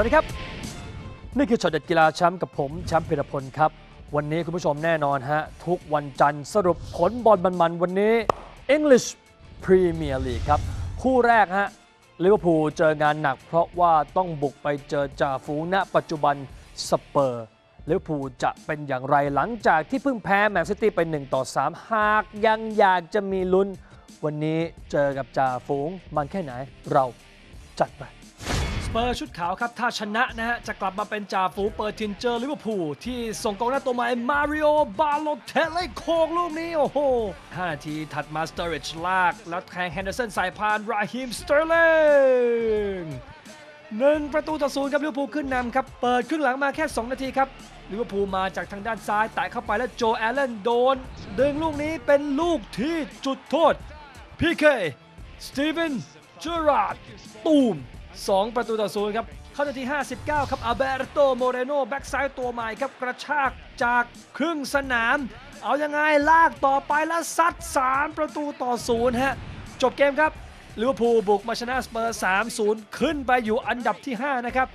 วัสดีครับ นี่คือช็อตเด็ดกีฬาแชมป์กับผมแชมป์พิรพลครับ วันนี้คุณผู้ชมแน่นอนฮะ ทุกวันจันทร์สรุปผลบอลมันๆวันนี้ English Premier League ครับ คู่แรกฮะลิเวอร์พูลเจองานหนักเพราะว่าต้องบุกไปเจอจ่าฝูงณปัจจุบันสเปอร์ลิเวอร์พูลจะเป็นอย่างไรหลังจากที่เพิ่งแพ้แมนซิตี้ไป1ต่อ3 หากยังอยากจะมีลุ้น วันนี้เจอกับจ่าฝูงมันแค่ไหนเราจัดไป เปอร์ชุดขาวครับ ถ้าชนะนะฮะ จะกลับมาเป็นจ่าฝูเปิดทินเจอลิเวอร์พูลที่ส่งกองหน้าตัวใหม่มาริโอบาโลเทลเลโคงลูกนี้ โอ้โห 5 นาทีถัดมาสเตอริชลาก แล้วแทงแฮนเดอร์สันสายพานราฮิมสเตอร์ลิงหนึ่งประตูต่อศูนย์ครับลิเวอร์พูลขึ้นนำครับ เปิดครึ่งหลังมาแค่ 2 นาทีครับลิเวอร์พูลมาจากทางด้านซ้ายแตะเข้าไปแล้วโจแอลเลนโดน ดึงลูกนี้เป็นลูกที่จุดโทษพีเคสตีเวนเจอราร์ดตูม 2 ประตูต่อศูนย์ครับ เข้านาที 59 ครับอาเบรโตโมเรโนแบ็กซ้ายตัวใหม่ครับ กระชากจากครึ่งสนาม เอายังไงลากต่อไปแล้วซัด 3 ประตูต่อศูนย์ฮะ จบเกมครับลิเวอร์พูลบุกมาชนะสเปอร์ 3-0 ขึ้นไปอยู่อันดับที่ 5 นะครับ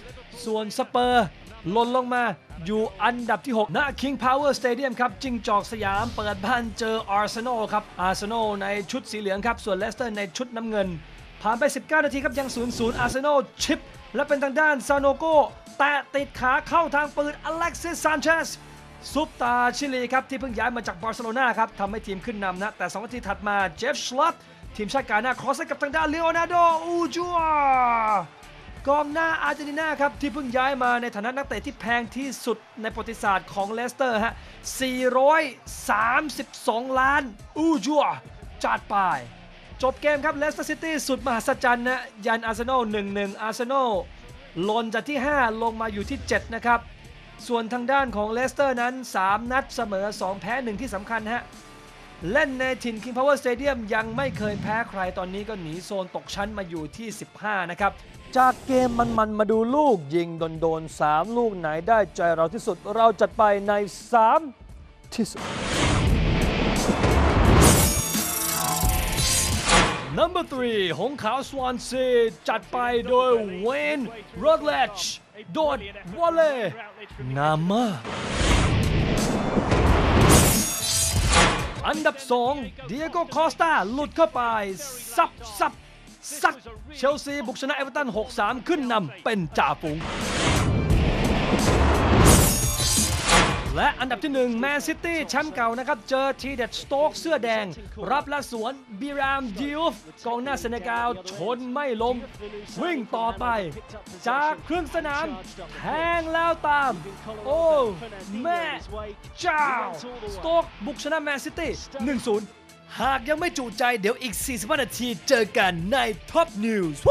ส่วนสเปอร์หล่นลงมาอยู่อันดับที่ 6 ณ King Power Stadium ครับ จิงจอกสยามเปิดบ้านเจออาร์เซนอลครับ อาร์เซนอลในชุดสีเหลืองครับ ส่วนเลสเตอร์ในชุดน้ำเงิน ผ่านไป 19 นาทีครับยัง 0-0 อาร์เซนอลชิป และเป็นทางด้านซาโนโกแตะติดขาเข้าทางปืนอเล็กซิสซานเชสซุปตาชิลีครับที่เพิ่งย้ายมาจากบาร์เซโลนาครับทำให้ทีมขึ้นนำนะ แต่2นาทีถัดมาเจฟชลัตทีมชาติกาหน้าครอสกับทางด้านเลโอนาร์โดอูจัวกองหน้าอาร์เจนตินาครับที่เพิ่งย้ายมาในฐานะนักเตะที่แพงที่สุดในประวัติศาสตร์ของเลสเตอร์ฮะ 432 ล้านอูจัวจัดไป จบเกมครับเลสเตอร์ซิตี้สุดมหัศจรรย์นะยันอาร์เซนอล1-1 อาร์เซนอลลนจากที่ 5 ลงมาอยู่ที่ 7 นะครับ ส่วนทางด้านของเลสเตอร์นั้น 3 นัดเสมอ 2 แพ้ 1 ที่สำคัญฮะ เล่นในถิ่น King Power Stadium ยังไม่เคยแพ้ใครตอนนี้ก็หนีโซนตกชั้นมาอยู่ที่ 15 นะครับ จากเกมมันๆมาดูลูกยิงโดนๆ3ลูกไหนได้ใจเราที่สุดเราจัดไปใน 3 ที่สุด Number 3หงขาวสวานซีจัดไปโดยเวนโรดเลชโดดวอลเล่นามาอันดับ2เดียโกคอสตาหลุดเข้าไป ซับซับซัก เชลซีบุกชนะเอเวอร์ตัน 6-3 ขึ้นนำเป็นจ่าฝูง และอันดับที่ 1 แมนซิตี้แชมป์เก่านะครับ เจอทีเด็ดสโต๊กเสื้อแดง รับและสวนบีรามดิวฟกองหน้าเซเนกาลชนไม่ล้มวิ่งต่อไป จากครึ่งสนามแทงแล้วตาม โอ้แม่เจ้าสโต๊กบุกชนะแมนซิตี้ 1-0 หากยังไม่จุใจเดี๋ยวอีก 45 นาทีเจอกันในท็อปนิวส์